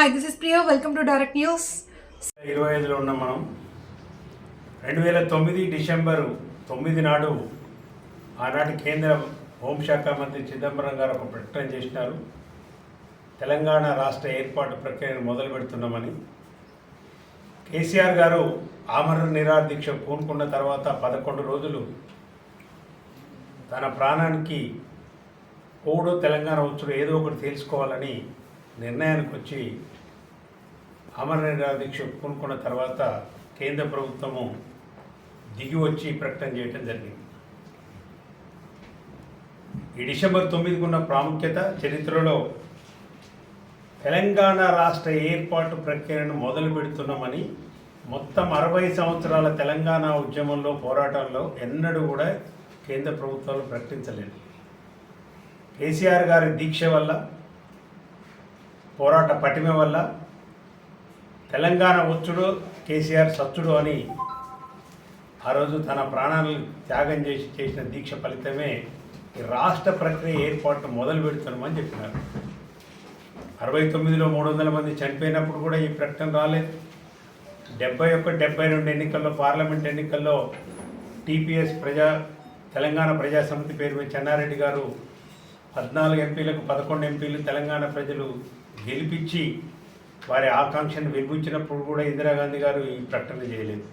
Hi this is Priyo welcome to Direct News ఇరవై ఐదులో ఉన్నాం మనం. రెండు వేల తొమ్మిది డిసెంబరు తొమ్మిది నాడు ఆనాటి కేంద్ర హోంశాఖ మంత్రి చిదంబరం గారు ఒక ప్రకటన చేసినారు. తెలంగాణ రాష్ట్ర ఏర్పాటు ప్రక్రియను మొదలు పెడుతున్నామని. కేసీఆర్ గారు ఆమరణ నిరాదీక్ష పూనుకున్న తర్వాత పదకొండు రోజులు తన ప్రాణానికి పోవుడు తెలంగాణ వచ్చుడు ఏదో ఒకటి తెలుసుకోవాలని నిర్ణయానికి వచ్చి అమర దీక్ష పూనుకున్న తర్వాత కేంద్ర ప్రభుత్వము దిగి వచ్చి ప్రకటన చేయడం జరిగింది. ఈ డిసెంబర్ తొమ్మిదికి ఉన్న ప్రాముఖ్యత చరిత్రలో తెలంగాణ రాష్ట్ర ఏర్పాటు ప్రక్రియను మొదలు పెడుతున్నామని మొత్తం అరవై సంవత్సరాల తెలంగాణ ఉద్యమంలో పోరాటంలో ఎన్నడూ కూడా కేంద్ర ప్రభుత్వాలు ప్రకటించలేదు. కేసీఆర్ గారి దీక్ష వల్ల పోరాట పటిమ వల్ల తెలంగాణ వచ్చుడు కేసీఆర్ సచ్చుడు అని ఆ రోజు తన ప్రాణాలను త్యాగం చేసి చేసిన దీక్ష ఫలితమే ఈ రాష్ట్ర ప్రక్రియ ఏర్పాటు మొదలు పెడుతున్నామని చెప్పినారు. అరవై తొమ్మిదిలో మూడు వందల మంది చనిపోయినప్పుడు కూడా ఈ ప్రకటన రాలేదు. డెబ్బై ఒకటి డెబ్బై రెండు ఎన్నికల్లో పార్లమెంట్ ఎన్నికల్లో టీపీఎస్ ప్రజా తెలంగాణ ప్రజా సమితి పేరు మీద చెన్నారెడ్డి గారు పద్నాలుగు ఎంపీలకు పదకొండు ఎంపీలు తెలంగాణ ప్రజలు గెలిపించి వారి ఆకాంక్షను వెలిపించినప్పుడు కూడా ఇందిరాగాంధీ గారు ఈ ప్రకటన చేయలేదు.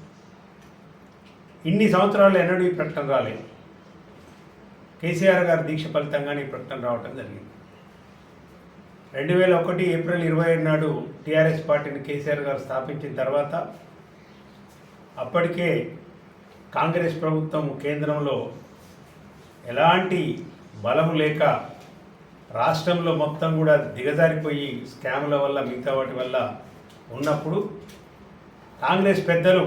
ఇన్ని సంవత్సరాలు ఎన్నడూ ఈ ప్రకటన రాలేదు. కేసీఆర్ గారి దీక్ష ఫలితంగానే ఈ ప్రకటన రావటం జరిగింది. రెండు వేల ఒకటి ఏప్రిల్ ఇరవై ఏడు నాడు టీఆర్ఎస్ పార్టీని కేసీఆర్ గారు స్థాపించిన తర్వాత అప్పటికే కాంగ్రెస్ ప్రభుత్వం కేంద్రంలో ఎలాంటి బలం లేక రాష్ట్రంలో మొత్తం కూడా దిగజారిపోయి స్కాముల వల్ల మిగతా వాటి వల్ల ఉన్నప్పుడు కాంగ్రెస్ పెద్దలు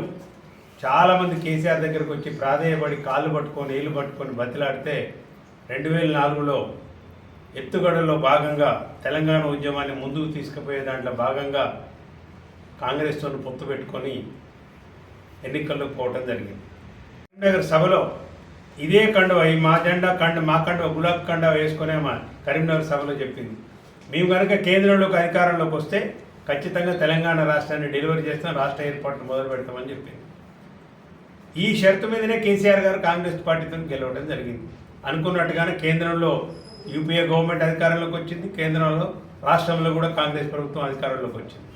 చాలామంది కేసీఆర్ దగ్గరకు వచ్చి ప్రాధేయపడి కాళ్ళు పట్టుకొని ఏళ్ళు పట్టుకొని బతిలాడితే రెండు వేల నాలుగులో ఎత్తుగడలో భాగంగా తెలంగాణ ఉద్యమాన్ని ముందుకు తీసుకుపోయే దాంట్లో భాగంగా కాంగ్రెస్తో పొత్తు పెట్టుకొని ఎన్నికల్లోకి పోవటం జరిగింది. కరీంనగర్ సభలో ఇదే కండువ ఈ మా జెండా కండ మా కండువ గులాబ్ కండువ వేసుకునే మా కరీంనగర్ సభలో చెప్పింది. మేము కనుక కేంద్రంలోకి అధికారంలోకి వస్తే ఖచ్చితంగా తెలంగాణ రాష్ట్రాన్ని డెలివరీ చేస్తాం రాష్ట్ర ఏర్పాటును మొదలు పెడతామని చెప్పింది. ఈ షరతు మీదనే కేసీఆర్ గారు కాంగ్రెస్ పార్టీతో గెలవడం జరిగింది. అనుకున్నట్టుగానే కేంద్రంలో యూపీఏ గవర్నమెంట్ అధికారంలోకి వచ్చింది కేంద్రంలో రాష్ట్రంలో కూడా కాంగ్రెస్ ప్రభుత్వం అధికారంలోకి వచ్చింది.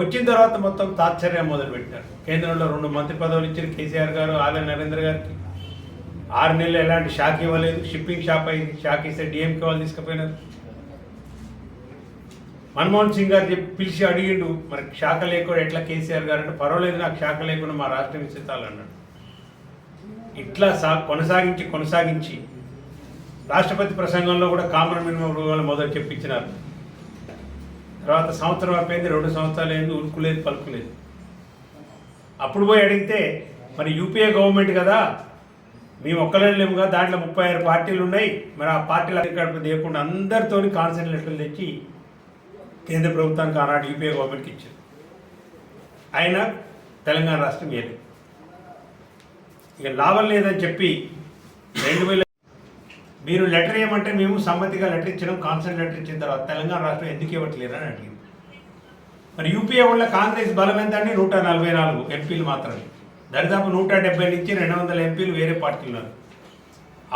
వచ్చిన తర్వాత మొత్తం తాత్సర్యం మొదలుపెట్టారు కేంద్రంలో రెండు మంత్రి పదవులు ఇచ్చిన కేసీఆర్ గారు ఆదర్ నరేంద్ర గారికి. ఆరు నెలలు ఎలాంటి షాక్ ఇవ్వలేదు షిప్పింగ్ షాప్ అయింది షాక్ ఇస్తే డిఎంకే వాళ్ళు తీసుకుపోయినారు. మన్మోహన్ సింగ్ గారు చెప్పి పిలిచి అడిగిండు మరి శాఖ లేకుండా ఎట్లా కేసీఆర్ గారు అంటే పర్వాలేదు నాకు శాఖ లేకుండా మా రాష్ట్రం ఇచ్చేతాలు అన్నాడు. ఇట్లా సా కొనసాగించి కొనసాగించి రాష్ట్రపతి ప్రసంగంలో కూడా కామన్ మినిమం రూపాయలు మొదలు చెప్పించినారు. తర్వాత సంవత్సరం అయిపోయింది రెండు సంవత్సరాలు అయింది ఉరుకులేదు పలుకులేదు. అప్పుడు పోయి అడిగితే మరి యూపీఏ గవర్నమెంట్ కదా మేము ఒక్కలే లేముగా దాంట్లో ముప్పై ఆరు పార్టీలు ఉన్నాయి. మరి ఆ పార్టీలు అధికారం తీయకుండా అందరితో కాన్సెంట్ లెటర్లు తెచ్చి కేంద్ర ప్రభుత్వానికి ఆనాడు యూపీఏ గవర్నమెంట్కి ఇచ్చారు. ఆయన తెలంగాణ రాష్ట్రం ఏది? ఇక లాభం లేదని చెప్పి రెండు వేల మీరు లెటర్ ఇవ్వమంటే మేము సమ్మతిగా లెటర్ ఇచ్చినాం కాన్సెంట్ లెటర్ ఇచ్చిన తర్వాత తెలంగాణ రాష్ట్రం ఎందుకు ఇవ్వట్లేరు అని అడిగింది. మరి యూపీఏ వల్ల కాంగ్రెస్ బలం ఎంత అండి నూట నలభై నాలుగు ఎంపీలు మాత్రమే. దరిదాపు నూట డెబ్బై నుంచి రెండు వందల ఎంపీలు వేరే పార్టీలు ఉన్నారు.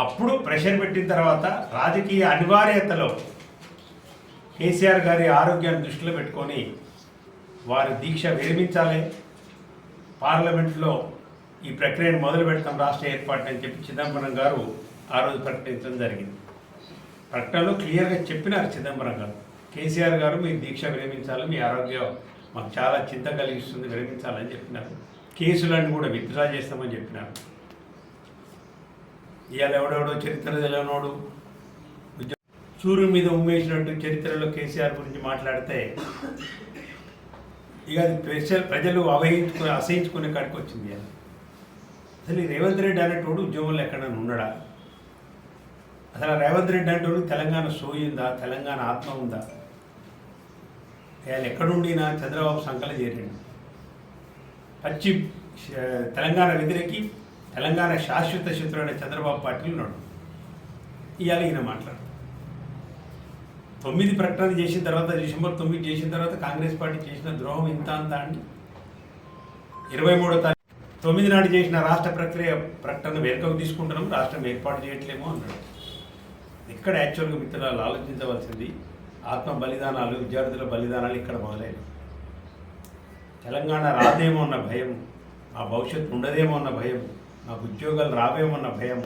అప్పుడు ప్రెషర్ పెట్టిన తర్వాత రాజకీయ అనివార్యతలో కేసీఆర్ గారి ఆరోగ్యాన్ని దృష్టిలో పెట్టుకొని వారి దీక్ష విరమించాలి. పార్లమెంట్లో ఈ ప్రక్రియను మొదలు పెడతాం రాష్ట్ర ఏర్పాటు అని చెప్పి చిదంబరం గారు ఆ రోజు ప్రకటించడం జరిగింది. ప్రకటనలో క్లియర్గా చెప్పినారు చిదంబరం గారు. కేసీఆర్ గారు మీ దీక్ష విరమించాలి మీ ఆరోగ్యం మాకు చాలా చింత కలిగిస్తుంది విరమించాలని చెప్పినారు. కేసులను కూడా విత్డ్రా చేస్తామని చెప్పినారు. ఇవాళ ఎవడెవడో చరిత్ర తెలియనోడు చూరు మీద ఉమ్మేసినట్టు చరిత్రలో కేసీఆర్ గురించి మాట్లాడితే ఇక అది ప్రజలు అవహించుకుని అసహించుకునే కాడికి వచ్చింది ఇవాళ. అసలు రేవంత్ రెడ్డి అనేటోడు ఉద్యోగంలో ఎక్కడైనా ఉన్నాడా? అసలు రేవంత్ రెడ్డి అనేటోడు తెలంగాణ సోయిందా తెలంగాణ ఆత్మ ఉందా? ఇవాళ ఎక్కడుండినా చంద్రబాబు సంకల చేరండి పచ్చి తెలంగాణ వ్యతిరేకి తెలంగాణ శాశ్వత శత్రువైన చంద్రబాబు పార్టీలు ఉన్నాడు ఇవాళ ఈయన మాట్లాడు. తొమ్మిది ప్రకటన చేసిన తర్వాత డిసెంబర్ తొమ్మిది చేసిన తర్వాత కాంగ్రెస్ పార్టీ చేసిన ద్రోహం ఇంత అంత అండి? ఇరవై మూడో తారీఖు తొమ్మిది నాడు చేసిన రాష్ట్ర ప్రక్రియ ప్రకటన వెనుకకు తీసుకుంటున్నాం రాష్ట్రం ఏర్పాటు చేయట్లేమో అన్నాడు. ఇక్కడ యాక్చువల్గా మిత్రులు ఆలోచించవలసింది ఆత్మ బలిదానాలు విద్యార్థుల బలిదానాలు ఇక్కడ మొదలైనవి. తెలంగాణ రాదేమో అన్న భయం ఆ భవిష్యత్తు ఉండదేమో అన్న భయం నాకు ఉద్యోగాలు రావేమో అన్న భయం.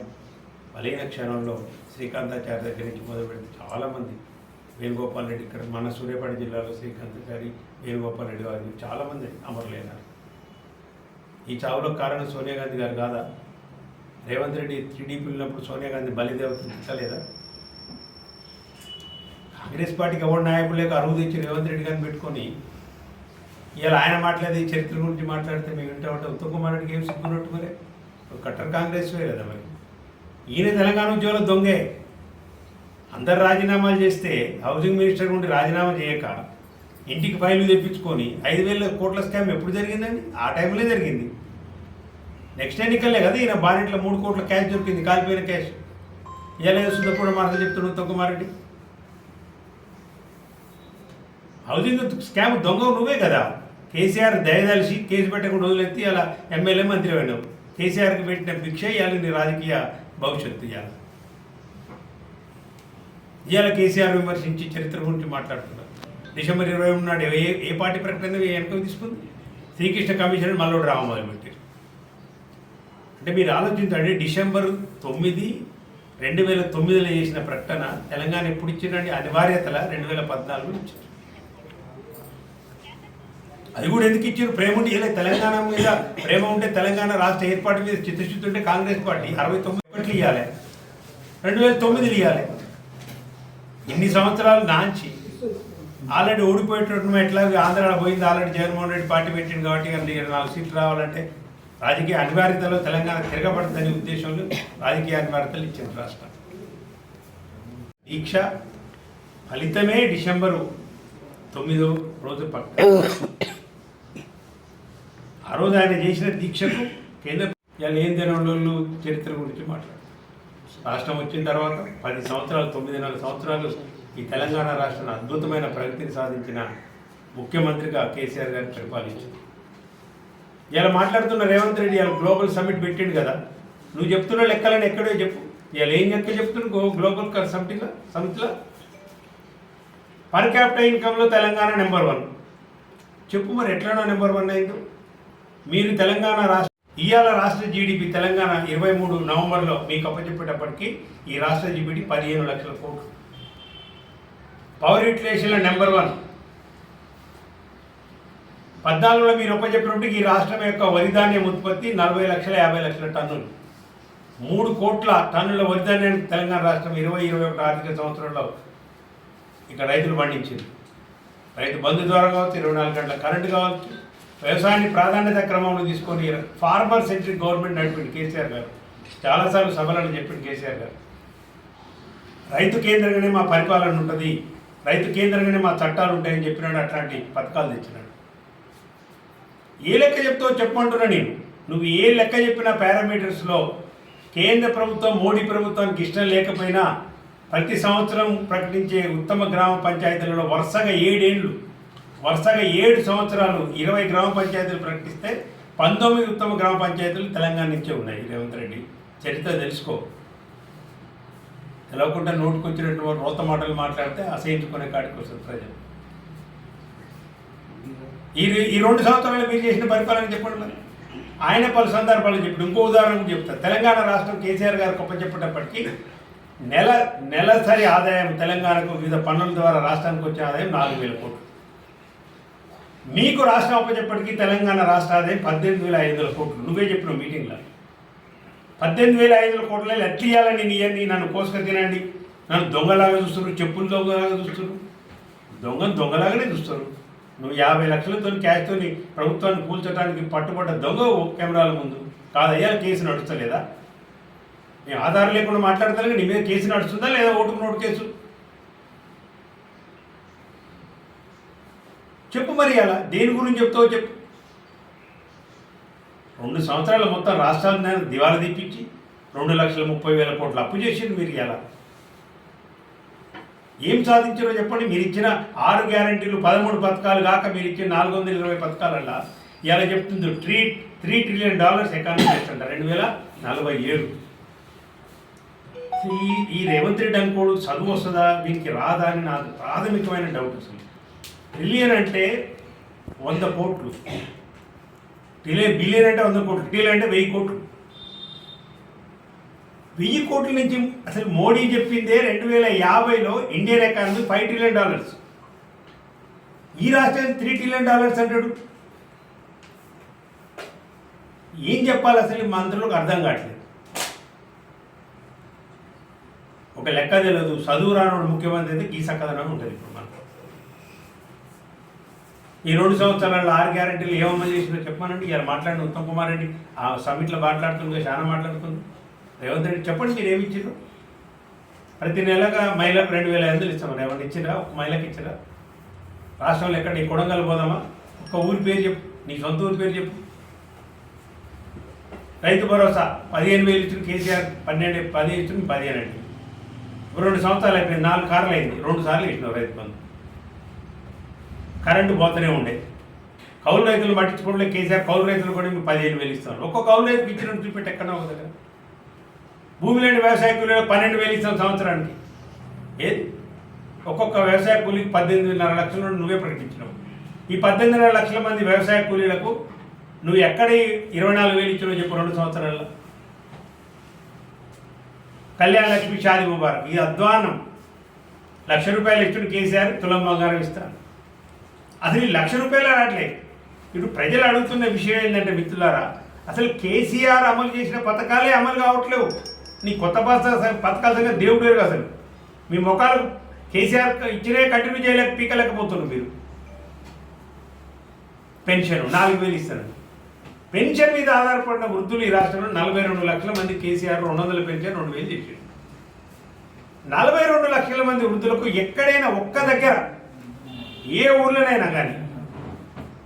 బలైన క్షణంలో శ్రీకాంతాచారి దగ్గర నుంచి మొదలు పెడితే చాలామంది వేణుగోపాల్ రెడ్డి ఇక్కడ మన సూర్యాపేట జిల్లాలో శ్రీకాంతాచారి వేణుగోపాల్ రెడ్డి వారు చాలామంది అమరులైనారు. ఈ చావులో కారణం సోనియా గాంధీ గారు కాదా? రేవంత్ రెడ్డి టీడీపీ ఉన్నప్పుడు సోనియా గాంధీ బలిదేవత తిట్టలేదా? కాంగ్రెస్ పార్టీకి ఎవరు నాయకులు లేక అరువు తెచ్చి రేవంత్ రెడ్డి గారిని పెట్టుకొని ఇలా ఆయన మాట్లాడి చరిత్ర గురించి మాట్లాడితే మేము వింటా ఉంటే ఉత్తమ్ కుమార్ రెడ్డికి ఏం సిగ్గున్నట్టు మరి? కట్టర్ కాంగ్రెస్ కదా మరి. ఈయన తెలంగాణ ఉద్యోగుల దొంగే. అందరు రాజీనామాలు చేస్తే హౌసింగ్ మినిస్టర్ నుండి రాజీనామా చేయక ఇంటికి ఫైలు తెప్పించుకొని ఐదు వేల కోట్ల స్కామ్ ఎప్పుడు జరిగిందండి? ఆ టైంలో జరిగింది. నెక్స్ట్ ఎన్నికలే కదా ఈయన బానెట్లో మూడు కోట్ల క్యాష్ దొరికింది కాలిపోయిన క్యాష్. ఇలా సుధపూడ మాటలు చెప్తున్నాడు ఉత్తమ్ కుమార్ రెడ్డి. హౌసింగ్ స్కామ్ దొంగ నువ్వే కదా. కేసీఆర్ దయదలిసి కేసు పెట్టకుండా వదిలేసి అలా ఎమ్మెల్యే మంత్రి అయినావు. కేసీఆర్కి పెట్టిన భిక్ష ఇవ్వాలి నీ రాజకీయ భవిష్యత్తు ఇవ్వాలి ఇవాళ కేసీఆర్ విమర్శించి చరిత్ర గురించి మాట్లాడుతున్నారు. డిసెంబర్ ఇరవై మూడు నాడు ఏ ఏ పార్టీ ప్రకటన వెనక తీసుకుంది? శ్రీకృష్ణ కమిషన్ మల్లోడు రామమోహన్ పెట్టారు. అంటే మీరు ఆలోచించండి డిసెంబర్ తొమ్మిది రెండు వేల తొమ్మిదిలో చేసిన ప్రకటన తెలంగాణ ఎప్పుడు ఇచ్చిందండి? అనివార్యతల రెండు వేల పద్నాలుగులో ఇచ్చారు. అది కూడా ఎందుకు ఇచ్చారు? ప్రేమ ఉంటే ఇలా తెలంగాణ మీద ప్రేమ ఉంటే తెలంగాణ రాష్ట్ర ఏర్పాటు మీద చిత్తశుద్ధి ఉంటే కాంగ్రెస్ పార్టీ అరవై తొమ్మిది ఒకట్లు ఇవ్వాలి రెండు వేల తొమ్మిదిలు ఇవ్వాలి ఇన్ని సంవత్సరాలు నాంచి ఆల్రెడీ ఓడిపోయేటట్టు ఎట్లా ఆంధ్రాలో పోయింది. ఆల్రెడీ జగన్మోహన్ రెడ్డి పార్టీ పెట్టింది కాబట్టి నాలుగు సీట్లు రావాలంటే రాజకీయ అనివార్యతలో తెలంగాణ తిరగబడుతుందనే ఉద్దేశంలో రాజకీయ అనివార్యతలు ఇచ్చింది రాష్ట్రం. దీక్ష ఫలితమే డిసెంబరు తొమ్మిదో రోజు పక్క. ఆ రోజు ఆయన చేసిన దీక్షకు కేంద్ర ఇవాళ ఏం తినోళ్ళు చరిత్ర గురించి మాట్లాడు రాష్ట్రం వచ్చిన తర్వాత పది సంవత్సరాలు తొమ్మిది నాలుగు సంవత్సరాలు ఈ తెలంగాణ రాష్ట్రాన్ని అద్భుతమైన ప్రగతిని సాధించిన ముఖ్యమంత్రిగా కేసీఆర్ గారిని పరిపాలించింది ఇలా మాట్లాడుతున్న రేవంత్ రెడ్డి ఇలా గ్లోబల్ సమ్మిట్ పెట్టిండు కదా. నువ్వు చెప్తున్న లెక్కలను ఎక్కడో చెప్పు. ఇలా ఏం లెక్క చెప్తున్నావు గ్లోబల్ సమిటిలో సమితిలో పర్ క్యాపిటల్ ఇన్కంలో తెలంగాణ నెంబర్ వన్. చెప్పు మరి ఎట్లనో నెంబర్ వన్ అయిందో. మీరు తెలంగాణ రాష్ట్ర ఇవాళ రాష్ట్ర జీడిపి తెలంగాణ ఇరవై మూడు నవంబర్లో మీకు అప్పచెప్పేటప్పటికీ ఈ రాష్ట్ర జీడిపి పదిహేను లక్షల కోట్లు. పవర్ యూటిలైజేషన్లో నెంబర్ వన్. పద్నాలుగులో మీరు ఒప్పచెప్పినప్పటికి ఈ రాష్ట్రం యొక్క వరి ధాన్యం ఉత్పత్తి నలభై లక్షల యాభై లక్షల టన్నులు. మూడు కోట్ల టన్నుల వరి ధాన్యానికి తెలంగాణ రాష్ట్రం ఇరవై ఇరవై ఒకటి ఆర్థిక సంవత్సరంలో ఇక రైతులు పండించింది. రైతు బంధు ద్వారా కావచ్చు ఇరవై నాలుగు గంటల కరెంటు కావచ్చు వ్యవసాయాన్ని ప్రాధాన్యత క్రమంలో తీసుకొని ఫార్మర్ సెంట్రిక్ గవర్నమెంట్ నడిపింది కేసీఆర్ గారు. చాలాసార్లు సభలను చెప్పింది కేసీఆర్ గారు. రైతు కేంద్రంగానే మా పరిపాలన ఉంటుంది రైతు కేంద్రంగానే మా చట్టాలు ఉంటాయని చెప్పినాడు అట్లాంటి పథకాలు తెచ్చినాడు. ఏ లెక్క చెప్తావో చెప్పమంటున్నా నేను. నువ్వు ఏ లెక్క చెప్పిన పారామీటర్స్లో కేంద్ర ప్రభుత్వం మోడీ ప్రభుత్వానికి ఇష్టం లేకపోయినా ప్రతి సంవత్సరం ప్రకటించే ఉత్తమ గ్రామ పంచాయతీలలో వరుసగా ఏడేళ్ళు వరుసగా ఏడు సంవత్సరాలు ఇరవై గ్రామ పంచాయతీలు ప్రకటిస్తే పంతొమ్మిది ఉత్తమ గ్రామ పంచాయతీలు తెలంగాణ నుంచే ఉన్నాయి. రేవంత్ రెడ్డి చరిత్ర తెలుసుకో. తెలవకుండా నోటుకొచ్చినట్టు రోత మాటలు మాట్లాడితే అసహించుకునే కాడికి వస్తుంది ప్రజలు. ఈ ఈ రెండు సంవత్సరాలు మీరు చేసిన పరిపాలన చెప్పండి మరి. ఆయన పలు సందర్భాలు చెప్పాడు. ఇంకో ఉదాహరణ చెప్తా. చెప్తారు తెలంగాణ రాష్ట్రం కేసీఆర్ గారు గొప్ప చెప్పేటప్పటికీ నెల నెలసరి ఆదాయం తెలంగాణకు వివిధ పన్నుల ద్వారా రాష్ట్రానికి వచ్చే ఆదాయం నాలుగు వేల కోట్లు. మీకు రాష్ట్రం అప్పచెప్పటికీ తెలంగాణ రాష్ట్ర అదే పద్దెనిమిది వేల ఐదు వందల కోట్లు. నువ్వే చెప్పినావు మీటింగ్లో. పద్దెనిమిది వేల ఐదు వందల కోట్లే ఎట్లా ఇవ్వాలని నీ నన్ను కోసుక తినండి. నన్ను దొంగలాగా చూస్తున్నారు. చెప్పులు దొంగలాగా చూస్తున్నారు. దొంగను దొంగలాగానే చూస్తారు నువ్వు యాభై లక్షలతో క్యాష్తో ప్రభుత్వాన్ని కూల్చడానికి పట్టుబడ్డ దొంగ కెమెరాల ముందు. కాదయ్యా కేసు నడుస్తలేదా? నేను ఆధారం లేకుండా మాట్లాడతాను నీ మీద కేసు నడుస్తుందా లేదా ఓటుకు నోటు కేసు? చెప్పు మరి అలా దేని గురించి చెప్తావో చెప్పు. రెండు సంవత్సరాల మొత్తం రాష్ట్రాలను దివాలా తీపించి రెండు లక్షల ముప్పై వేల కోట్లు అప్పు చేసింది మీరు ఇలా ఏం సాధించారో చెప్పండి మీరు ఇచ్చిన ఆరు గ్యారంటీలు పదమూడు పథకాలు కాక మీరు ఇచ్చిన నాలుగు వందల ఇరవై పథకాలల్లా ఇలా చెప్తుంది three three trillion dollars economy చేస్తుంట రెండు వేల నలభై ఏడు. ఈ ఈ రేవంత్ రెడ్డి అనుకోడు చదువు వస్తుందా దీనికి రాదా అని నాకు ప్రాథమికమైన డౌట్ వస్తుంది ట్రిలియన్ అంటే వంద కోట్లు. ట్రిలియన్ బిలియన్ అంటే వంద కోట్లు. ట్రిలియన్ అంటే వెయ్యి కోట్లు. వెయ్యి కోట్ల నుంచి అసలు మోడీ చెప్పిందే రెండు వేల యాభైలో Indian economy five trillion dollars ఈ రాష్ట్రానికి త్రీ ట్రిలియన్ డాలర్స్ అంటాడు. ఏం చెప్పాలి అసలు మంత్రులకు అర్థం కావట్లేదు. ఒక లెక్క తెలియదు చదువు రానుడు ముఖ్యమంత్రి అయితే ఈ ఉంటుంది ఇప్పుడు మనకు. ఈ రెండు సంవత్సరాల్లో ఆరు గ్యారెంటీలు ఏమన్నా చేసినా చెప్పమనండి. ఇలా మాట్లాడిన ఉత్తమ్ కుమార్ రెడ్డి ఆ సమిట్లో మాట్లాడుతుంది చాలా మాట్లాడుతుంది. రేవంత్ రెడ్డి చెప్పండి మీరు ఏమి ఇచ్చారు ప్రతి నెలగా మహిళకు రెండు వేల ఐదు వందలు ఇస్తామని ఏమన్నా ఇచ్చిరా ఒక మహిళకి ఇచ్చిరా రాష్ట్రంలో ఎక్కడ నీ కొడంగల్ పోదామా? ఒక ఊరి పేరు చెప్పు. నీ సొంత ఊరి పేరు చెప్పు. రైతు భరోసా పదిహేను వేలు ఇచ్చిన కేసీఆర్ పన్నెండు పది ఇచ్చిన పదిహేను అండి. రెండు సంవత్సరాలు అయిపోయింది నాలుగు కార్లు అయింది రెండు సార్లు ఇచ్చినావు రైతు బంధు. కరెంటు పోతూనే ఉండే. కౌలు రైతులు పట్టించుకోవడం కేసీఆర్ కౌలు రైతులు కూడా మీకు పదిహేను వేలు ఇస్తాను ఒక్కొక్క కౌలు రైతుకి ఇచ్చిన చూపెట్టి ఎక్కడ ఒక దగ్గర? భూమి లేని వ్యవసాయ కూలీలు పన్నెండు వేలు ఇస్తాం సంవత్సరానికి. ఏది? ఒక్కొక్క వ్యవసాయ కూలీకి పద్దెనిమిదిన్నర లక్షల నుండి నువ్వే ప్రకటించినావు. ఈ పద్దెనిమిదిన్నర లక్షల మంది వ్యవసాయ కూలీలకు నువ్వు ఎక్కడ ఇరవై నాలుగు వేలు ఇచ్చినావు చెప్పు రెండు సంవత్సరాల్లో. కళ్యాణ లక్ష్మి షాది ముబారక్. ఇది అధ్వానం. లక్ష రూపాయలు ఇచ్చిన కేసీఆర్ తులం బంగారం ఇస్తాను అసలు ఈ లక్ష రూపాయలు రావట్లేదు ఇప్పుడు ప్రజలు అడుగుతున్న విషయం ఏంటంటే మిత్రులారా అసలు కేసీఆర్ అమలు చేసిన పథకాలే అమలు కావట్లేవు. నీ కొత్త పథ- పథకాల సంగతి దేవుడు వేరు అసలు. మీ ముఖాలు కేసీఆర్ ఇచ్చినే కంటిన్యూ చేయలేక పీకలేకపోతున్నారు మీరు. పెన్షన్ నాలుగు వేలు ఇస్తారు. పెన్షన్ మీద ఆధారపడిన వృద్ధులు ఈ రాష్ట్రంలో నలభై రెండు లక్షల మంది కేసీఆర్ రెండు వందల పెన్షన్ రెండు వేలు చేశారు. నలభై రెండు లక్షల మంది వృద్ధులకు ఎక్కడైనా ఒక్క దగ్గర ఏ ఊర్లోనైనా కానీ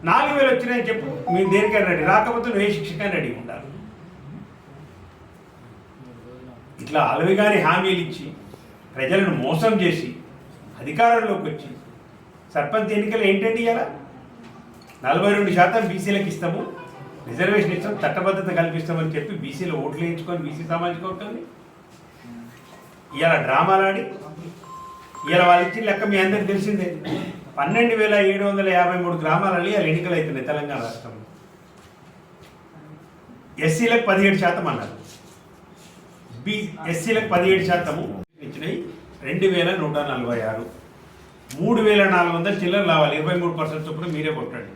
నాలుగు వేలు వచ్చినాయని చెప్పు మీరు దేనికైనా రెడీ. రాకపోతే నువ్వు ఏ శిక్షకైనా రెడీ ఉండాలి. ఇట్లా అలవిగాని హామీలు ఇచ్చి ప్రజలను మోసం చేసి అధికారంలోకి వచ్చి సర్పంచ్ ఎన్నికలు ఏంటండి ఇలా నలభై రెండు శాతం బీసీలకు ఇస్తాము రిజర్వేషన్ ఇస్తాం చట్టబద్ధత కల్పిస్తామని చెప్పి బీసీలు ఓట్లు వేయించుకొని బీసీ సామాజిక వర్గాన్ని? ఇలా డ్రామాలాడి ఇలా వాళ్ళు ఇచ్చిన లెక్క మీ అందరికి తెలిసిందే. పన్నెండు వేల ఏడు వందల యాభై మూడు గ్రామాలలో ఇలా ఎన్నికలు అవుతున్నాయి తెలంగాణ రాష్ట్రంలో. ఎస్సీలకు పదిహేడు శాతం అన్నారు. బి ఎస్సీలకు పదిహేడు శాతము ఇచ్చినాయి. రెండు వేల నూట నలభై ఆరు. మూడు వేల నాలుగు వందల చిల్లర రావాలి ఇరవై మూడు పర్సెంట్ చొప్పున మీరే కొట్టండి.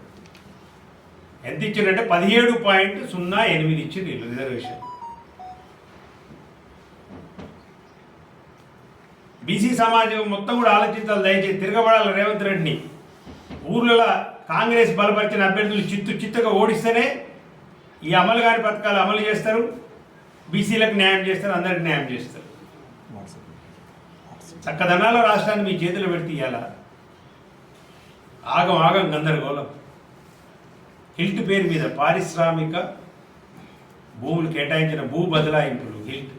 ఎంత ఇచ్చిందంటే పదిహేడు పాయింట్ సున్నా ఎనిమిది ఇచ్చింది రిజర్వేషన్. బీసీ సమాజం మొత్తం కూడా ఆలోచించాలి దయచేసి. తిరగబడాలి రేవంత్ రెడ్డిని. ఊర్లలో కాంగ్రెస్ బలపరిచిన అభ్యర్థులు చిత్తు చిత్తుగా ఓడిస్తేనే ఈ అమలు గారి పథకాలు అమలు చేస్తారు. బీసీలకు న్యాయం చేస్తారు అందరికి న్యాయం చేస్తారు. చక్కదనాల రాష్ట్రాన్ని మీ చేతిలో పెడితే ఇవ్వాల ఆగం ఆగం గందరగోళం. హిల్ట్ పేరు మీద పారిశ్రామిక భూములు కేటాయించిన భూ బదలాయింపులు HILT.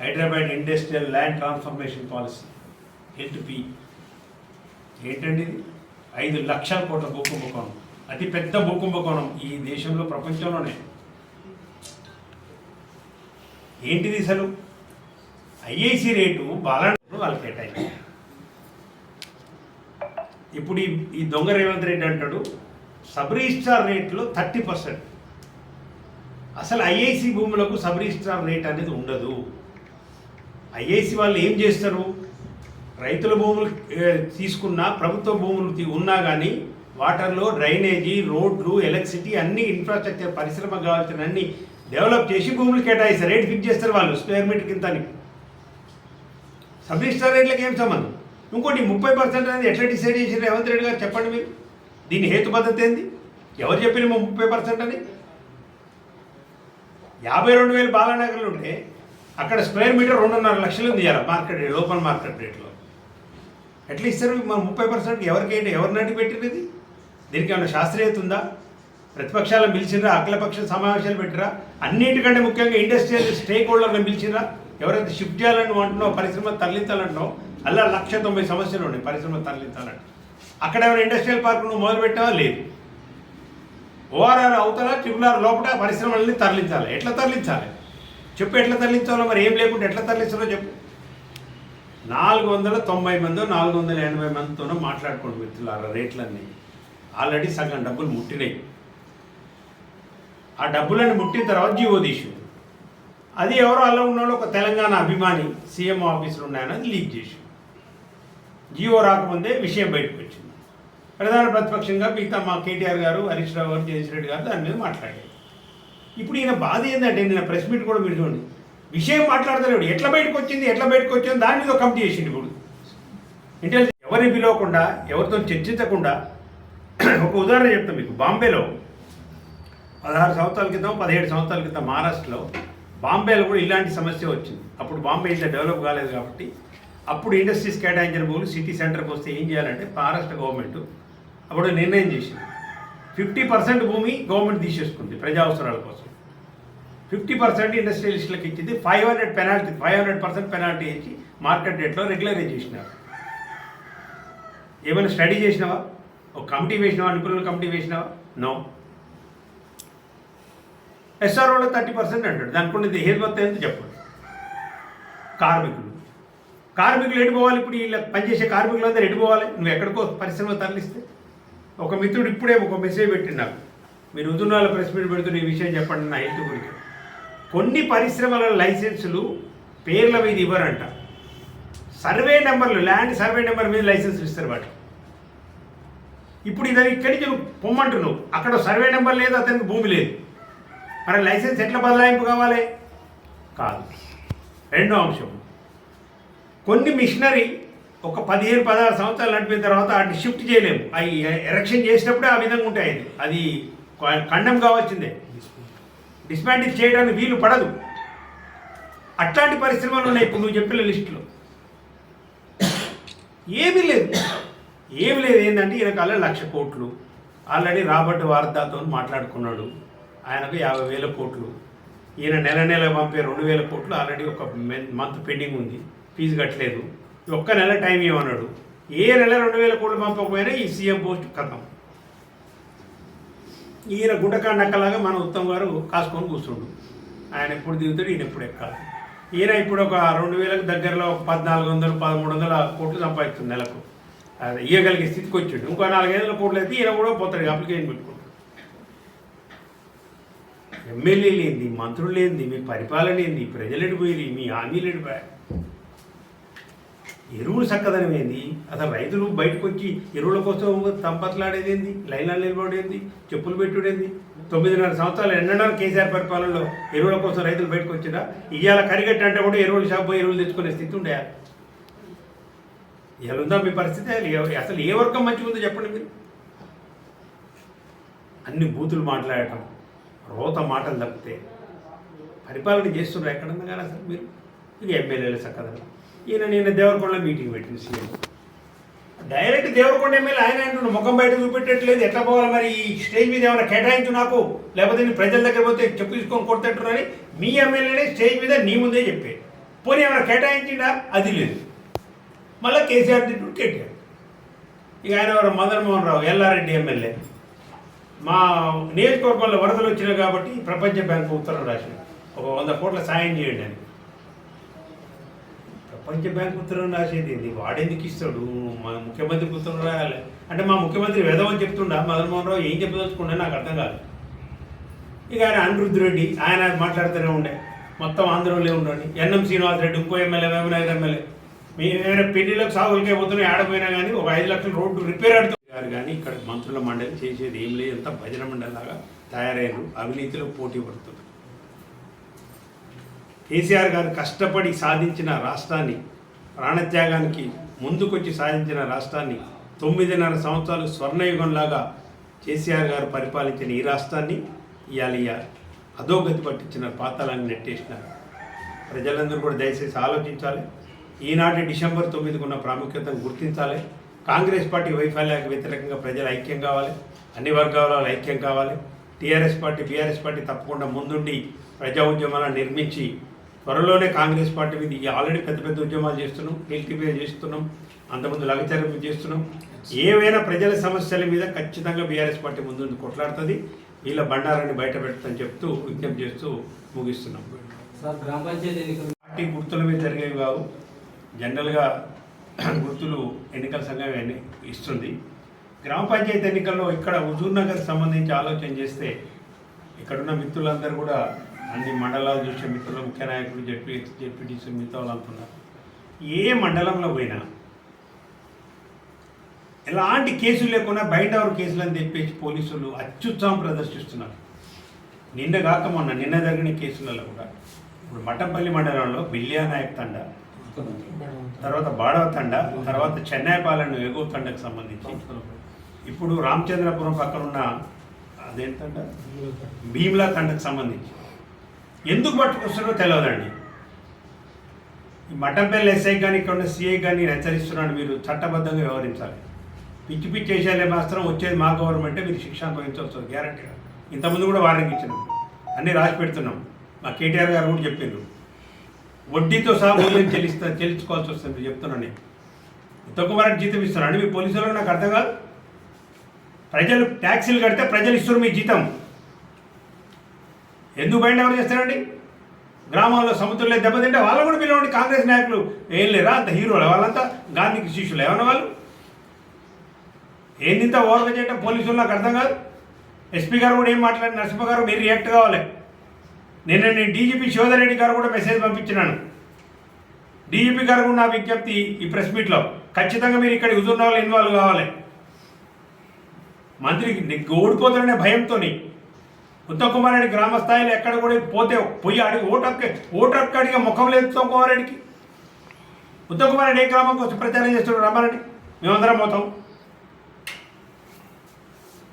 Hyderabad industrial land transformation policy HILT ఏంటండి ఇది? ఐదు లక్షల కోట్ల భూకుంభకోణం. అతిపెద్ద అతి పెద్ద ఈ దేశంలో ప్రపంచంలోనే. ఏంటిది అసలు? ఐఐసి రేటు బాలన్ వాళ్ళకి కేటాయించి ఇప్పుడు ఈ ఈ దొంగ రేవంత్ రెడ్డి అంటాడు సబ్ రిజిస్ట్రార్ రేట్లో థర్టీ పర్సెంట్. అసలు ఐఐసి భూములకు సబ్ రిజిస్ట్రార్ రేట్ అనేది ఉండదు. ఐఏసీ వాళ్ళు ఏం చేస్తారు? రైతుల భూములు తీసుకున్నా ప్రభుత్వ భూములు ఉన్నా కానీ వాటర్లో డ్రైనేజీ రోడ్లు ఎలక్ట్రిసిటీ అన్ని ఇన్ఫ్రాస్ట్రక్చర్ పరిశ్రమ కావాల్సిన అన్ని డెవలప్ చేసి భూములు కేటాయిస్తారు. రేట్ ఫిక్స్ చేస్తారు వాళ్ళు స్క్వేర్ మీటర్ కింద సబ్ రిజిస్టర్ రేట్లకు ఏం సంబంధం? ఇంకోటి ముప్పై పర్సెంట్ అనేది ఎట్లా డిసైడ్ చేసి రేవంత్ రెడ్డి గారు చెప్పండి మీరు. దీని హేతు పద్ధతి ఏంది? ఎవరు చెప్పిన ముప్పై పర్సెంట్ అని? యాభై రెండు వేలు బాలానగర్లు ఉంటే అక్కడ స్క్వేర్ మీటర్ రెండున్నర లక్షలు ఉంది మార్కెట్ లోకల్ మార్కెట్ రేట్లో. ఎట్లా ఇస్తారు మన ముప్పై పర్సెంట్ ఎవరికి ఏంటి ఎవరు నటి పెట్టినది దీనికి ఏమైనా శాస్త్రీయత ఉందా? ప్రతిపక్షాలను పిలిచినరా అఖిలపక్ష సమావేశాలు పెట్టిరా అన్నిటికంటే ముఖ్యంగా ఇండస్ట్రియల్ స్టేక్ హోల్డర్లను పిలిచినరా ఎవరైతే షిఫ్ట్ చేయాలని అంటున్నో అంటున్నావు పరిశ్రమ తరలించాలంటున్నావు అలా లక్ష తొంభై సమస్యలు ఉన్నాయి పరిశ్రమ తరలించాలంటే. అక్కడ ఏమైనా ఇండస్ట్రియల్ పార్క్ నువ్వు మొదలు పెట్టావా? లేదు. ఓఆర్ఆర్ అవుతారా ట్రిపుల్ ఆర్ లోపల పరిశ్రమల్ని తరలించాలి. ఎట్లా తరలించాలి? చెప్పు ఎట్లా తరలించాలో మరి ఏం లేకుండా ఎట్లా తరలించాలో చెప్పు. నాలుగు వందల తొంభై మందో నాలుగు వందల ఎనభై మందితోనో మాట్లాడుకోండి మిత్రులారా రేట్లన్నీ. ఆల్రెడీ సగం డబ్బులు ముట్టినాయి. ఆ డబ్బులను ముట్టిన తర్వాత జీవో తీసింది. అది ఎవరో అలా ఉన్నాడో ఒక తెలంగాణ అభిమాని సీఎం ఆఫీసులో ఉన్నాయని లీక్ చేసి జీవో రాకముందే విషయం బయటకు వచ్చింది. ప్రధాన ప్రతిపక్షంగా మిగతా మా కేటీఆర్ గారు హరీష్ రావు గారు జగన్ రెడ్డి గారు దాని మీద మాట్లాడారు. ఇప్పుడు ఈయన బాధ ఏంటంటే నిన్న ప్రెస్ మీట్ కూడా మీరు చూడండి. విషయం మాట్లాడతలేడు. ఎట్లా బయటకు వచ్చింది ఎట్లా బయటకు వచ్చింది దాని మీద కమిటీ చేసిండు ఇప్పుడు. ఇంటెలిజెన్స్ ఎవరిని పిలవకుండా ఎవరితో చర్చించకుండా ఒక ఉదాహరణ చెప్తాం మీకు. బాంబేలో పదహారు సంవత్సరాల క్రితం పదిహేడు సంవత్సరాల క్రితం మహారాష్ట్రలో బాంబేలో కూడా ఇలాంటి సమస్య వచ్చింది. అప్పుడు బాంబే ఇంత డెవలప్ కాలేదు కాబట్టి అప్పుడు ఇండస్ట్రీస్ కేటాయించిన భూములు సిటీ సెంటర్కి వస్తే ఏం చేయాలంటే మహారాష్ట్ర గవర్నమెంట్ అప్పుడు నిర్ణయం చేసింది. ఫిఫ్టీ పర్సెంట్ భూమి గవర్నమెంట్ తీసేసుకుంది ప్రజా అవసరాల కోసం. ఫిఫ్టీ పర్సెంట్ ఇండస్ట్రియలిస్టులకు ఇచ్చింది five hundred penalty five hundred percent penalty ఇచ్చి మార్కెట్ రేట్లో రెగ్యులరైజ్ చేసినారు. ఏమైనా స్టడీ చేసినావా? ఒక కమిటీ వేసినావా? నిపుణుల కమిటీ వేసినావా? నో ఎస్ఆర్ఓలో థర్టీ పర్సెంట్ అంటాడు. దానికి ఉన్నది హేతుబత్త ఎంత చెప్పండి కార్మికులు. కార్మికులు ఎటు పోవాలి ఇప్పుడు? వీళ్ళ పనిచేసే కార్మికులందరూ ఎటు పోవాలి? నువ్వు ఎక్కడికో పరిశ్రమ తరలిస్తే ఒక మిత్రుడు ఇప్పుడే ఒక మెసేజ్ పెట్టిండు నాకు. మీరు ఉదునాల ప్రెస్ మీట్ పెడుతున్న ఈ విషయం చెప్పండి నా హెల్త్ గురించి. కొన్ని పరిశ్రమల లైసెన్సులు పేర్ల మీద ఇవ్వరంట. సర్వే నెంబర్లు ల్యాండ్ సర్వే నెంబర్ మీద లైసెన్స్ ఇస్తారు వాటి. ఇప్పుడు ఇతను ఇక్కడి నుంచి పొమ్మంటున్నావు. అక్కడ సర్వే నెంబర్ లేదు అతనికి భూమి లేదు. మరి లైసెన్స్ ఎట్లా బదలాయింపు కావాలి? కాదు. రెండో అంశం. కొన్ని మిషనరీ ఒక పదిహేను పదహారు సంవత్సరాలు నడిపిన తర్వాత వాటిని షిఫ్ట్ చేయలేము. అవి ఎరక్షన్ చేసినప్పుడే ఆ విధంగా ఉంటాయి అది. అది ఖండం కావాల్సిందే. డిస్మాంటిల్ చేయడానికి వీలు పడదు. అట్లాంటి పరిశ్రమలు ఉన్నాయి. ఇప్పుడు నువ్వు చెప్పిన లిస్టులో. ఏమీ లేదు. ఏమి లేదు. ఏంటంటే ఈయనకాల లక్ష కోట్లు. ఆల్రెడీ రాబర్ట్ వార్దాతో మాట్లాడుకున్నాడు. ఆయనకు యాభై వేల కోట్లు. ఈయన నెల నెల పంపే రెండు వేల కోట్లు ఆల్రెడీ ఒక మంత్ పెండింగ్ ఉంది. ఫీజు కట్టలేదు. ఒక్క నెల టైం ఇవ్వన్నాడు. ఏ నెల రెండు వేల కోట్లు పంపకపోయినా ఈ సీఎం పోస్ట్ కథం ఈయన గుండకా నక్కలాగా మన ఉత్తమ్ గారు కాసుకొని కూర్చుండు. ఆయన ఎప్పుడు దిగుతాడు ఈయన ఎప్పుడు ఎక్కాలి. ఈయన ఇప్పుడు ఒక రెండు వేలకు దగ్గరలో ఒక పద్నాలుగు వందలు పదమూడు వందల కోట్లు సంపాదిస్తుంది నెలకు. అది ఇవ్వగలిగే స్థితికి వచ్చిండు. ఇంకో నాలుగైదు కోట్లు అయితే ఈయన కూడా పోతాడు అప్లికేషన్ పెట్టుకుంటాడు. ఎమ్మెల్యేలు ఏంది మంత్రులు ఏంది మీ పరిపాలన ఏంది ప్రజలు ఎడిపోయి మీ హామీలు ఎడిపోయారు ఎరువులు చక్కదనమేంది అసలు రైతులు బయటకు వచ్చి ఎరువుల కోసం తంపట్లాడేది ఏంది లైన్లలో నిలబడేది చెప్పులు పెట్టుడేంది? తొమ్మిదిన్నర సంవత్సరాలు ఎన్నడూ కేసీఆర్ పరిపాలనలో ఎరువుల కోసం రైతులు బయటకు వచ్చినా ఇవాళ కరిగట్టు అంటే కూడా ఎరువులు షాప్ పోయి ఎరువులు తెచ్చుకునే స్థితి ఉండే. ఇలా ఉందా మీ పరిస్థితి? అసలు ఏ- అసలు ఏ వర్గం మంచిగా ఉందో చెప్పండి మీరు? అన్ని బూతులు మాట్లాడటం రోత మాటలు తప్పితే పరిపాలన చేస్తున్నారు ఎక్కడన్నా కానీ అసలు మీరు? ఇది ఎమ్మెల్యేలు చక్కదనం. ఈయన నేను దేవరకొండలో మీటింగ్ పెట్టింది సీఎం. డైరెక్ట్ దేవరకొండ ఎమ్మెల్యే ఆయన అంటున్నాడు ముఖం బయట చూపెట్టట్లేదు ఎట్లా పోవాలి మరి? ఈ స్టేజ్ మీద ఏమైనా కేటాయించు నాకు లేకపోతే నేను ప్రజల దగ్గర పోతే చెప్పు తీసుకొని కొడతట్టున్నారని మీ ఎమ్మెల్యేనే స్టేజ్ మీద నీ ముందే చెప్పే పోనీ ఏమైనా కేటాయించిందా అది లేదు. మళ్ళీ కేసీఆర్ తిట్టు కేటీఆర్. ఇక ఆయన ఎవరు? మదన్ రావు ఎల్లారెడ్డి ఎమ్మెల్యే. మా నియోజకవర్గంలో వరదలు వచ్చినాయి కాబట్టి ప్రపంచ బ్యాంకు ఉత్తరం రాసింది ఒక వంద కోట్ల సాయం చేయండి అని. ప్రపంచ బ్యాంకు ఉత్తరం రాసేది ఏంది? వాడెందుకు ఇస్తాడు? మా ముఖ్యమంత్రి ఉత్తరం రాయాలి. అంటే మా ముఖ్యమంత్రి వేదమని చెప్తుండా? మదన్మోహన్ రావు ఏం చెప్పదలుచుకుంటే నాకు అర్థం కాదు. ఇక ఆయన అనిరుద్ధ రెడ్డి ఆయన మాట్లాడుతూనే ఉండే. మొత్తం ఆంధ్రలో ఉండండి. ఎన్ఎం శ్రీనివాస్ రెడ్డి ఇంకో ఎమ్మెల్యే వేమనాయుడు ఎమ్మెల్యే. మీ ఏమైనా పెళ్ళిళ్ళకి సాగులకే పోతున్నాయి ఆడపోయినా కానీ ఒక ఐదు లక్షల రోడ్డు రిపేర్ ఆడుతున్నారు గారు కానీ ఇక్కడ మంత్రుల మండలి చేసేది ఏం లేదు. ఎంత భజన మండలిలాగా తయారయ్యారు అవినీతిలో పోటీ పడుతుంది. కేసీఆర్ గారు కష్టపడి సాధించిన రాష్ట్రాన్ని ప్రాణత్యాగానికి ముందుకొచ్చి సాధించిన రాష్ట్రాన్ని తొమ్మిదిన్నర సంవత్సరాలు స్వర్ణయుగంలాగా కేసీఆర్ గారు పరిపాలించిన ఈ రాష్ట్రాన్ని ఇవాళ అధోగతి పట్టించిన పాతాలని నెట్టేసినారు. ప్రజలందరూ కూడా దయచేసి ఆలోచించాలి. ఈనాటి డిసెంబర్ తొమ్మిదికి ఉన్న ప్రాముఖ్యతను గుర్తించాలి. కాంగ్రెస్ పార్టీ వైఫల్యానికి వ్యతిరేకంగా ప్రజలు ఐక్యం కావాలి. అన్ని వర్గాల వాళ్ళు ఐక్యం కావాలి. టీఆర్ఎస్ పార్టీ బీఆర్ఎస్ పార్టీ తప్పకుండా ముందుండి ప్రజా ఉద్యమాలను నిర్మించి త్వరలోనే కాంగ్రెస్ పార్టీ మీద ఆల్రెడీ పెద్ద పెద్ద ఉద్యమాలు చేస్తున్నాం ఎల్టీపీ చేస్తున్నాం అంతకుముందు లగచర్యం చేస్తున్నాం. ఏవైనా ప్రజల సమస్యల మీద ఖచ్చితంగా బీఆర్ఎస్ పార్టీ ముందు కొట్లాడుతుంది. వీళ్ళ బండారాన్ని బయట పెడుతుందని చెప్తూ విజ్ఞప్తి చేస్తూ ముగిస్తున్నాం. సార్ గ్రామ పంచాయతీ ఎన్నికలు పార్టీ గుర్తుల మీద జరిగేవి కావు. జనరల్గా గుర్తులు ఎన్నికల సంఘం ఇస్తుంది. గ్రామ పంచాయతీ ఎన్నికల్లో ఇక్కడ హుజూర్ నగర్ సంబంధించి ఆలోచన చేస్తే ఇక్కడున్న మిత్రులందరూ కూడా అన్ని మండలాలు చూసే మిత్రులు ముఖ్య నాయకులు జడ్పీ జడ్పీటీసీ మిగతా వాళ్ళు ఏ మండలంలో పోయినా ఎలాంటి కేసులు లేకుండా బయట ఎవరు కేసులు అని చెప్పేసి పోలీసులు అత్యుత్సాహం ప్రదర్శిస్తున్నారు. నిన్న కాక మొన్న నిన్న జరిగిన కేసులలో కూడా. ఇప్పుడు మఠంపల్లి మండలంలో బిల్లియా నాయక్ తండ తర్వాత బాడవ తండ తర్వాత చెన్నైపాలెం ఎగువ తండకు సంబంధించి ఇప్పుడు రామచంద్రపురం పక్కన ఉన్న అదేంటంట భీమ్లా తండకు సంబంధించి. ఎందుకు పట్టుకొస్తారో తెలియదండి ఈ మఠంపల్లి ఎస్ఐ కానీ ఇక్కడ ఉన్న సిఐ కానీ నేను హెచ్చరిస్తున్నాను మీరు చట్టబద్ధంగా వ్యవహరించాలి. పిచ్చి పిచ్చి వేసాలే మాత్రం వచ్చేది మా గవర్నమెంటే మీరు శిక్ష అనుభవించవచ్చు గ్యారంటీగా ఇంతకుముందు కూడా వార్నింగ్ ఇచ్చినాం. అన్నీ రాసి పెడుతున్నాం. మా కేటీఆర్ గారు కూడా చెప్పిండ్రు వడ్డీతో సహా మూల్యం చెల్లిస్తా చెల్లించుకోవాల్సి వస్తుంది చెప్తున్నాను నేను. తక్కువ కుమార్ జీతం ఇస్తున్నాను మీ పోలీసులకు నాకు అర్థం కాదు. ప్రజలు ట్యాక్సీలు కడితే ప్రజలు ఇస్తారు మీ జీతం. ఎందుకు బయట ఎవరు చేస్తారండి? గ్రామాల్లో సముద్రంలో దెబ్బతింటే వాళ్ళు కూడా పిలవండి కాంగ్రెస్ నాయకులు. ఏం లేరా అంత హీరోలు వాళ్ళంతా గాంధీకి శిష్యులు ఏమన్నా వాళ్ళు? ఏందింత ఓర్వ చేయటం పోలీసులు నాకు అర్థం కాదు. ఎస్పీ గారు కూడా ఏం మాట్లాడి నరసింహ గారు మీరు రియాక్ట్ కావాలి. నిన్న నేను డీజీపీ శివధరెడ్డి గారు కూడా మెసేజ్ పంపించినాను. డీజీపీ గారు కూడా నా విజ్ఞప్తి ఈ ప్రెస్ మీట్లో ఖచ్చితంగా మీరు ఇక్కడ హుజూర్ వాళ్ళు ఇన్వాల్వ్ కావాలి. మంత్రికి ఓడిపోతారనే భయంతోని ఉత్తమ్ కుమార్ గ్రామ స్థాయిలో ఎక్కడ కూడా పోతే పోయి అడిగి ఓటు హక్కు ఓటు హక్కు అడిగే ముఖం లేదు ఉత్తమ్ కుమార్ ఏ గ్రామంకి వచ్చి ప్రచారం చేస్తున్నాడు రమ్మారెడ్డి? మేమందరం పోతాం.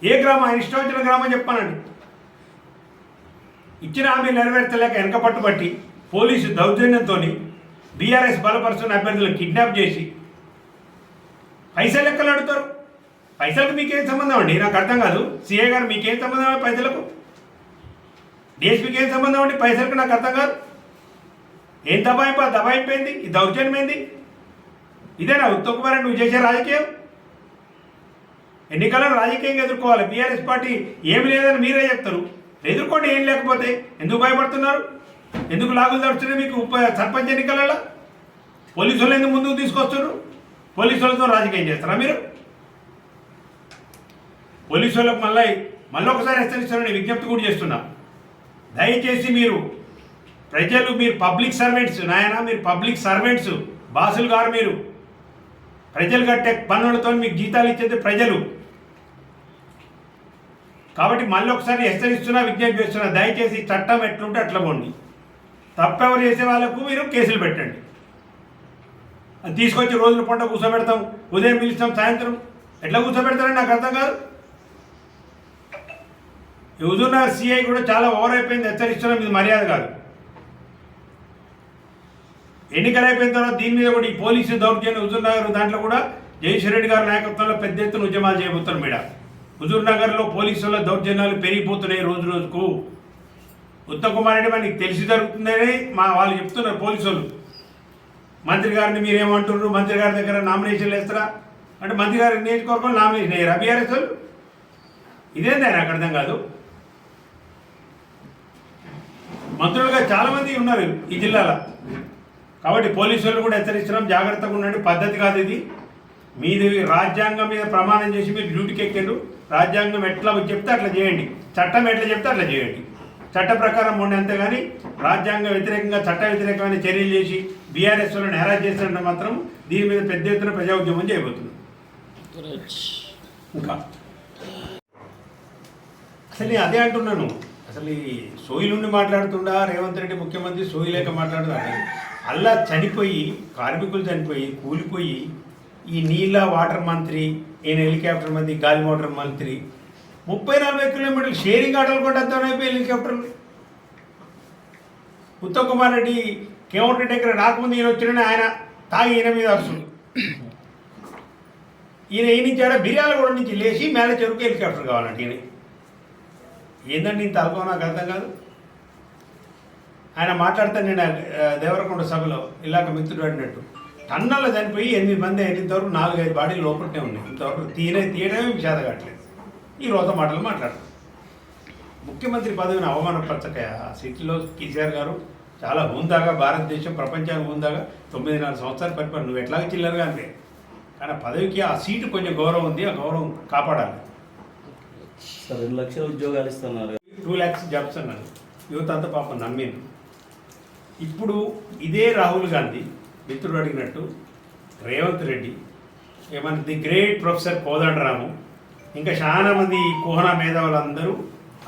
ఏ గ్రామం? ఆయన ఇష్టం వచ్చిన గ్రామం చెప్పానండి. ఇచ్చిన హామీ నెరవేర్చలేక వెనక పట్టుబట్టి పోలీసు దౌర్జన్యంతో బీఆర్ఎస్ బలపరుస్తున్న అభ్యర్థులను కిడ్నాప్ చేసి పైసలు లెక్కలు అడుగుతారు. పైసలకు మీకేం సంబంధం అండి? నాకు అర్థం కాదు. సీఏ గారు మీకేం సంబంధం? పైసలకు డిఎస్పీకి ఏం సంబంధం అండి? పైసలకు నాకు అర్థం కాదు. ఏం దబాయింపు ఆ దబాయింపోయింది ఈ దౌర్జన్యం ఏంది? ఇదేనా ఉత్తమ్ కుమార్ రెడ్డి నువ్వు చేసే రాజకీయం? ఎన్నికలను రాజకీయంగా ఎదుర్కోవాలి. బీఆర్ఎస్ పార్టీ ఏమి లేదని మీరే చెప్తారు. ఎదుర్కోండి ఏం లేకపోతే. ఎందుకు భయపడుతున్నారు? ఎందుకు లాగులు తడుచున్నాయి మీకు ఉప- సర్పంచ్ ఎన్నికలలో పోలీసు వాళ్ళు ఎందుకు ముందుకు తీసుకొస్తున్నారు? పోలీసు వాళ్ళతో రాజకీయం చేస్తారా మీరు? పోలీసు మళ్ళీ మళ్ళీ ఒకసారి హెచ్చరిస్తారని విజ్ఞప్తి కూడా చేస్తున్నా. దయచేసి మీరు ప్రజలు మీరు పబ్లిక్ సర్వెంట్స్ నాయన మీరు పబ్లిక్ సర్వెంట్స్ బాసులు గారు మీరు ప్రజలు కట్టే పన్నులతో మీకు జీతాలు ఇచ్చేది ప్రజలు. కాబట్టి మళ్ళీ ఒకసారి హెచ్చరిస్తున్నా విజ్ఞప్తి చేస్తున్నా దయచేసి చట్టం ఎట్లుంటే అట్లా పోండి. తప్పెవరు చేసే వాళ్ళకు మీరు కేసులు పెట్టండి. తీసుకొచ్చి రోజుల పంట కూర్చోబెడతాం ఉదయం పిలుస్తాం సాయంత్రం ఎట్లా కూర్చోబెడతారని నాకు అర్థం కాదు. హుజూర్నగర్ సిఐ కూడా చాలా ఓవర్ అయిపోయింది హెచ్చరిస్తున్నాం ఇది మర్యాద కాదు. ఎన్నికలు అయిపోయిన తర్వాత దీని మీద కూడా ఈ పోలీసు దౌర్జన్యం హుజూర్నగర్ దాంట్లో కూడా జగదీశ్వర్ రెడ్డి గారి నాయకత్వంలో పెద్ద ఎత్తున ఉద్యమాలు చేయబోతున్నారు మేడ. హుజూర్నగర్లో పోలీసుల దౌర్జన్యాలు పెరిగిపోతున్నాయి రోజు రోజుకు. ఉత్తమ్ కుమార్ రెడ్డి మనకి తెలిసి జరుగుతుందని మా వాళ్ళు చెప్తున్నారు పోలీసు వాళ్ళు మంత్రి గారిని మీరేమంటున్నారు? మంత్రి గారి దగ్గర నామినేషన్లు వేస్తారా? అంటే మంత్రి గారి నియోజకవర్గం నామినేషన్ అయ్యారు బీఆర్ఎస్ వాళ్ళు? ఇదేంది ఆయన నాకు అర్థం కాదు. మంత్రులుగా చాలామంది ఉన్నారు ఈ జిల్లాలో. కాబట్టి పోలీసులు కూడా హెచ్చరిస్తున్నాం జాగ్రత్తగా ఉండండి. పద్ధతి కాదు ఇది. మీది రాజ్యాంగం మీద ప్రమాణం చేసి మీరు డ్యూటీకి ఎక్కారు రాజ్యాంగం ఎట్లా చెప్తే అట్లా చేయండి. చట్టం ఎట్లా చెప్తే అట్లా చేయండి. చట్ట ప్రకారం ఉండే అంతేగాని రాజ్యాంగ వ్యతిరేకంగా చట్ట వ్యతిరేకమైన చర్యలు చేసి బీఆర్ఎస్ వాళ్ళని హెరాస్ చేసినట్టు మాత్రం దీని మీద పెద్ద ఎత్తున ప్రజా ఉద్యమం చేయబోతున్నాం ఇంకా. అసలు అదే అంటున్నాను. అసలు ఈ సోయి నుండి మాట్లాడుతుండా? రేవంత్ రెడ్డి ముఖ్యమంత్రి సోయి లేక మాట్లాడుతుందా అల్లా చనిపోయి కార్మికులు చనిపోయి కూలిపోయి ఈ నీళ్ళ వాటర్ మంత్రి ఈయన హెలికాప్టర్ మంత్రి గాలి మోటార్ మంత్రి ముప్పై నలభై కిలోమీటర్లు షేరింగ్ ఆటలు కూడా అయిపోయి హెలికాప్టర్లు. ఉత్తమ్ కుమార్ రెడ్డి కేవన్ రెడ్డి దగ్గర రాకముందు ఈయన వచ్చిన ఆయన తాగి ఈయన మీద వస్తుంది ఈయన ఈ నుంచి ఆడ? బిర్యాలగూడ నుంచి లేచి మేళ చెరుకు హెలికాప్టర్ కావాలంటే ఈయన. ఏందండి ఇంత అల్పం? నాకు అర్థం కాదు. ఆయన మాట్లాడితే నేను దేవరకొండ సభలో ఇలాగ మిత్రుడు అడినట్టు టన్నల్లో చనిపోయి ఎనిమిది మంది అయినంతవరకు నాలుగైదు బాడీలు లోపలనే ఉన్నాయి. ఇంతవరకు తీయనే తీయడమే మీకు చేత కావట్లేదు. ఈ రోజు మాటలు మాట్లాడతారు ముఖ్యమంత్రి పదవిని అవమానపరచక ఆ సిటీలో కేసీఆర్ గారు చాలా హుందాగా భారతదేశం ప్రపంచానికి హుందాగా నాలుగు సంవత్సరాలు పరిపాలన. నువ్వు ఎట్లాగ చిల్లరగా అంతే కానీ పదవికి ఆ సీటు కొంచెం గౌరవం ఉంది. ఆ గౌరవం కాపాడాలి. సార్ రెండు లక్షల ఉద్యోగాలు ఇస్తున్నారు. టూ ల్యాక్స్ జాబ్స్ అన్నారు. యువత అంతా పాపం నమ్మింది. ఇప్పుడు ఇదే రాహుల్ గాంధీ మిత్రుడు అడిగినట్టు రేవంత్ రెడ్డి ఏమన్నా ది గ్రేట్ ప్రొఫెసర్ కోదండరాము ఇంకా చాలా మంది ఈ మేధావులందరూ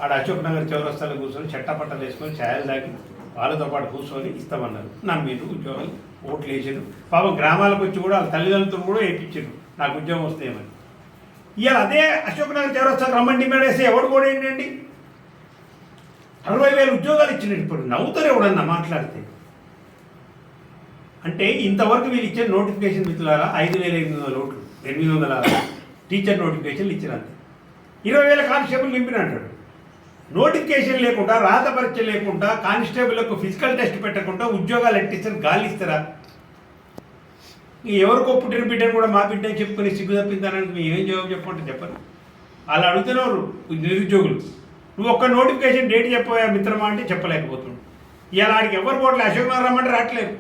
ఆడ అశోక్ నగర్ చౌరస్తాలో కూర్చొని చట్టపట్టలు వేసుకొని ఛాయలు దాకి వాళ్ళతో పాటు కూర్చొని ఇస్తామన్నారు. నమ్మిరు ఉద్యోగాలు ఓట్లు వేసారు పాపం గ్రామాలకు వచ్చి కూడా వాళ్ళ తల్లిదండ్రులతో కూడా వేయించారు నాకు ఉద్యోగం వస్తాయేమని ఇవాళ అదే అశోక్ నగర్ చౌరస్తాకు రమ్మని డిమాండ్ వేస్తే ఎవడు కూడా ఏంటండి అరవై వేల ఉద్యోగాలు ఇచ్చినట్టు ఇప్పుడు నవ్వుతారు ఎవడన్నా మాట్లాడితే. అంటే ఇంతవరకు వీళ్ళు ఇచ్చే నోటిఫికేషన్ మిత్రులారా ఐదు వేల ఎనిమిది వందల ఓట్లు ఎనిమిది వందల టీచర్ నోటిఫికేషన్లు ఇచ్చినంతే ఇరవై వేల కానిస్టేబుల్ నింపిన అంటాడు నోటిఫికేషన్ లేకుండా రాత పరీక్ష లేకుండా కానిస్టేబుల్కు ఫిజికల్ టెస్ట్ పెట్టకుండా ఉద్యోగాలు ఎట్టిస్తారు గాలి ఇస్తారా ఎవరికో పుట్టిన బిడ్డను కూడా మా బిడ్డ అని చెప్పుకొని సిగ్గు తప్పిందానికి మేము ఏం జవాబు చెప్పమంటే చెప్పరు. వాళ్ళు అడుగుతున్నారు నిరుద్యోగులు. నువ్వు ఒక్క నోటిఫికేషన్ డేట్ చెప్పవా మిత్రమా అంటే చెప్పలేకపోతున్నాడు ఇలా ఆడికి ఎవరు ఓట్లు? అశోక్ నగర్ రమ్మంటే రావట్లేదు.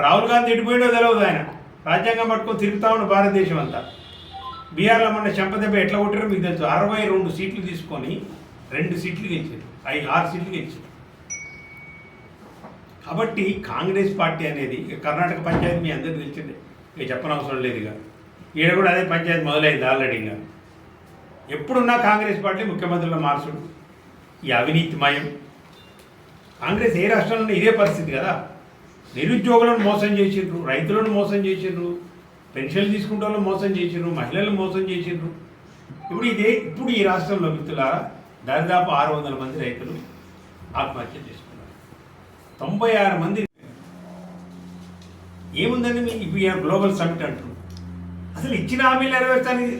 రాహుల్ గాంధీ ఎడిపోయిందో తెలియదు ఆయన. రాజ్యాంగం పట్టుకొని తిరుగుతా ఉన్న భారతదేశం అంతా. బీహార్లో మొన్న చెంపదెబ్బ ఎట్లా కొట్టారో మీకు తెలుసు. అరవై రెండు సీట్లు తీసుకొని రెండు సీట్లు గెలిచారు. ఐదు ఆరు సీట్లు గెలిచారు. కాబట్టి కాంగ్రెస్ పార్టీ అనేది కర్ణాటక పంచాయతీ మీ అందరికీ తెలిసిందే. ఇక చెప్పనవసరం లేదు ఇక. ఈడ కూడా అదే పంచాయతీ మొదలైంది ఆల్రెడీ ఇంకా. ఎప్పుడున్నా కాంగ్రెస్ పార్టీ ముఖ్యమంత్రుల మార్చుడు. ఈ అవినీతిమయం కాంగ్రెస్ ఏ రాష్ట్రంలో ఇదే పరిస్థితి కదా. నిరుద్యోగులను మోసం చేసిండ్రు రైతులను మోసం చేసిండ్రు పెన్షన్లు తీసుకుంటే వాళ్ళు మోసం చేసిండ్రు మహిళలను మోసం చేసిండ్రు. ఇప్పుడు ఇదే ఇప్పుడు ఈ రాష్ట్రంలో మిత్రులారా దాదాపు ఆరు వందల మంది రైతులు ఆత్మహత్య చేసుకుంటారు తొంభై ఆరు మంది. ఏముందండి మీ ఇప్పుడు గ్లోబల్ సమిట్ అంటారు అసలు ఇచ్చిన హామీలు నెరవేర్చడానికి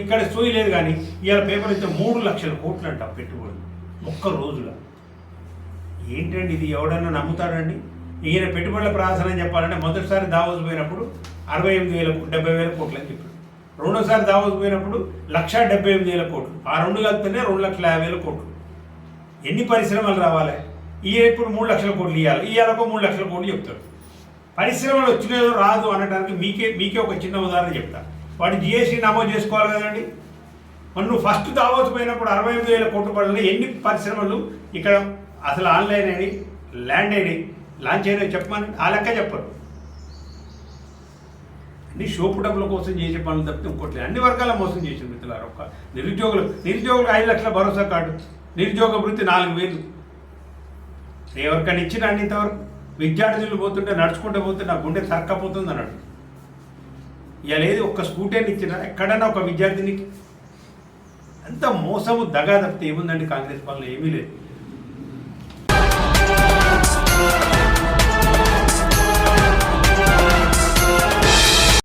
ఇక్కడ సోయి లేదు కానీ ఇవాళ పేపర్ ఇచ్చే మూడు లక్షల కోట్లు అంట పెట్టుబడులు ఒక్క రోజులో. ఏంటండి ఇది? ఎవడన్నా నమ్ముతాడండి? ఈయన పెట్టుబడుల ప్రహాసనం చెప్పాలంటే మొదటిసారి దావోస్ పోయినప్పుడు అరవై ఎనిమిది వేల డెబ్బై వేల కోట్లు అని చెప్పాడు. రెండోసారి దావోస్ పోయినప్పుడు లక్ష డెబ్బై ఎనిమిది వేల కోట్లు. ఆ రెండు కలిపితేనే రెండు లక్షల యాభై వేల కోట్లు. ఎన్ని పరిశ్రమలు రావాలి? ఈయన ఇప్పుడు మూడు లక్షల కోట్లు ఇవ్వాలి ఇవాళ ఒక మూడు లక్షల కోట్లు చెప్తాడు. పరిశ్రమలు వచ్చినాయో రాదు అనడానికి మీకే మీకే ఒక చిన్న ఉదాహరణ చెప్తా. వాటి జిఎస్టీ నమోదు చేసుకోవాలి కదండి. మరి నువ్వు ఫస్ట్ దావోస్ పోయినప్పుడు అరవై ఎనిమిది వేల కోట్ల పడలో ఎన్ని పరిశ్రమలు ఇక్కడ అసలు ఆన్లైన్ అయినాయి ల్యాండ్ అయినాయి లాంచ్ అయినాయి చెప్పమని? ఆ లెక్క చెప్పరు. అన్ని షోపు డబ్బుల కోసం చేసే పనులు తప్పితే ఇంకోట్లేదు అన్ని వర్గాల మోసం చేసిన మిత్రులారు ఒక్క నిరుద్యోగులు. నిరుద్యోగులకు ఐదు లక్షల భరోసా కార్డు నిరుద్యోగ వృత్తి నాలుగు వేలు. ఎవరికైనా ఇచ్చినా అండి ఇంతవరకు విద్యార్థులు పోతుంటే నడుచుకుంటూ పోతుంటే నా గుండె తరక్కపోతుంది అన్నాడు. ఇలా లేదు ఒక్క స్కూటర్ని ఇచ్చిన ఎక్కడైనా ఒక విద్యార్థినికి అంత మోసము దగా తప్పితే ఏముందండి కాంగ్రెస్ పాలన? ఏమీ లేదు.